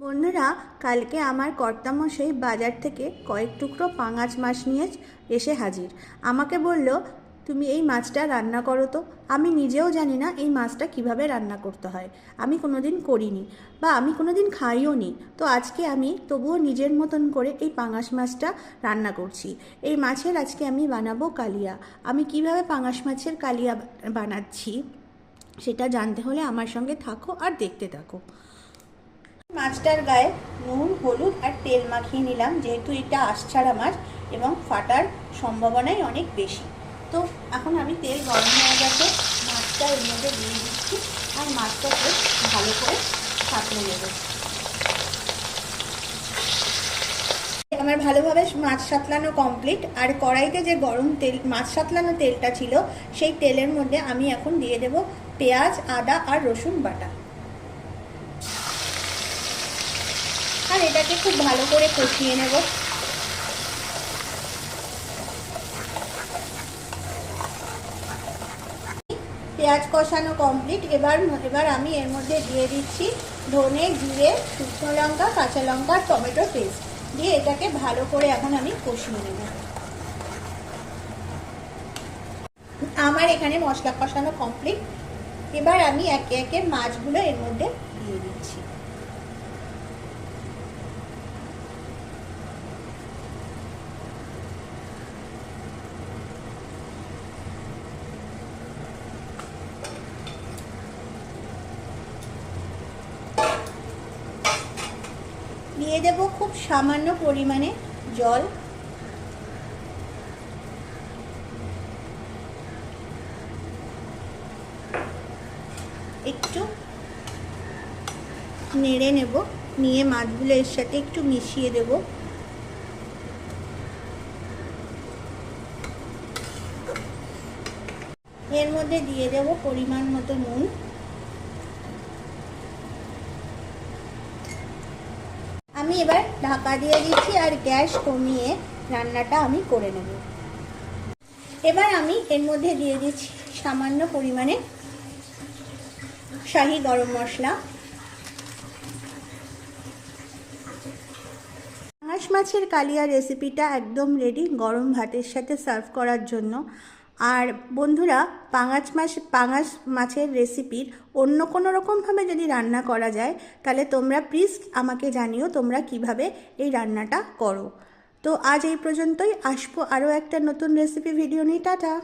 বন্ধুরা, কালকে আমার কর্তামশাই বাজার থেকে কয়েক টুকরো পাঙাশ মাছ নিয়ে এসে হাজির। আমাকে বলল, তুমি এই মাছটা রান্না করো তো। আমি নিজেও জানি না এই মাছটা কীভাবে রান্না করতে হয়। আমি কোনোদিন করিনি বা আমি কোনোদিন খাইও নি। তো আজকে আমি তবুও নিজের মতন করে এই পাঙাশ মাছটা রান্না করছি। এই মাছের আজকে আমি বানাবো কালিয়া। আমি কীভাবে পাঙাশ মাছের কালিয়া বানাচ্ছি সেটা জানতে হলে আমার সঙ্গে থাকো আর দেখতে থাকো। মাছটার গায়ে নুন, হলুদ আর তেল মাখিয়ে নিলাম, যেহেতু এটা আশছাড়া মাছ এবং ফাটার সম্ভাবনাই অনেক বেশি। তো এখন আমি তেল গরম হয়ে গেছে, মাছটা এর মধ্যে দিয়ে দিচ্ছি আর মাছটাকে ভালো করে সাঁতলে নেব। আমার ভালোভাবে মাছ সাতলানো কমপ্লিট, আর কড়াইতে যে গরম তেল, মাছ সাতলানো তেলটা ছিল, সেই তেলের মধ্যে আমি এখন দিয়ে দেব পেঁয়াজ, আদা আর রসুন বাটা। আর এটাকে খুব ভালো করে কষিয়ে নেব। পেঁয়াজ কষানো কমপ্লিট এবার এবার আমি এর মধ্যে দিয়ে দিচ্ছি ধনে, জিরে, শুকনো লঙ্কা, কাঁচা লঙ্কা আর টমেটো পেস্ট দিয়ে এটাকে ভালো করে এখন আমি কষিয়ে নেব। আমার এখানে মশলা কষানো কমপ্লিট এবার আমি একে একে মাছগুলো এর মধ্যে দিয়ে দিচ্ছি। দিয়ে দেব খুব সামান্য পরিমাণে জল। একটু নেড়ে নেব, নিয়ে মাছগুলো এর সাথে একটু মিশিয়ে দেব। এর মধ্যে দিয়ে দেব পরিমাণ মতো নুন। আমি এবার ঢাকা দিয়ে দিচ্ছি আর গ্যাস কমিয়ে রান্নাটা আমি করে নেব। এবার আমি এর মধ্যে দিয়ে দিচ্ছি সামান্য পরিমাণে শাহি গরম মশলা। পাঙাশ মাছের কালিয়া রেসিপিটা একদম রেডি গরম ভাতের সাথে সার্ভ করার জন্য। আর বন্ধুরা, পাঙাশ মাছ পাঙাশ মাছের রেসিপির অন্য কোনো রকমভাবে যদি রান্না করা যায়, তাহলে তোমরা প্লিজ আমাকে জানিও তোমরা কীভাবে এই রান্নাটা করো। তো আজ এই পর্যন্তই। আসব আরও একটা নতুন রেসিপি ভিডিও নিয়ে। টাটা!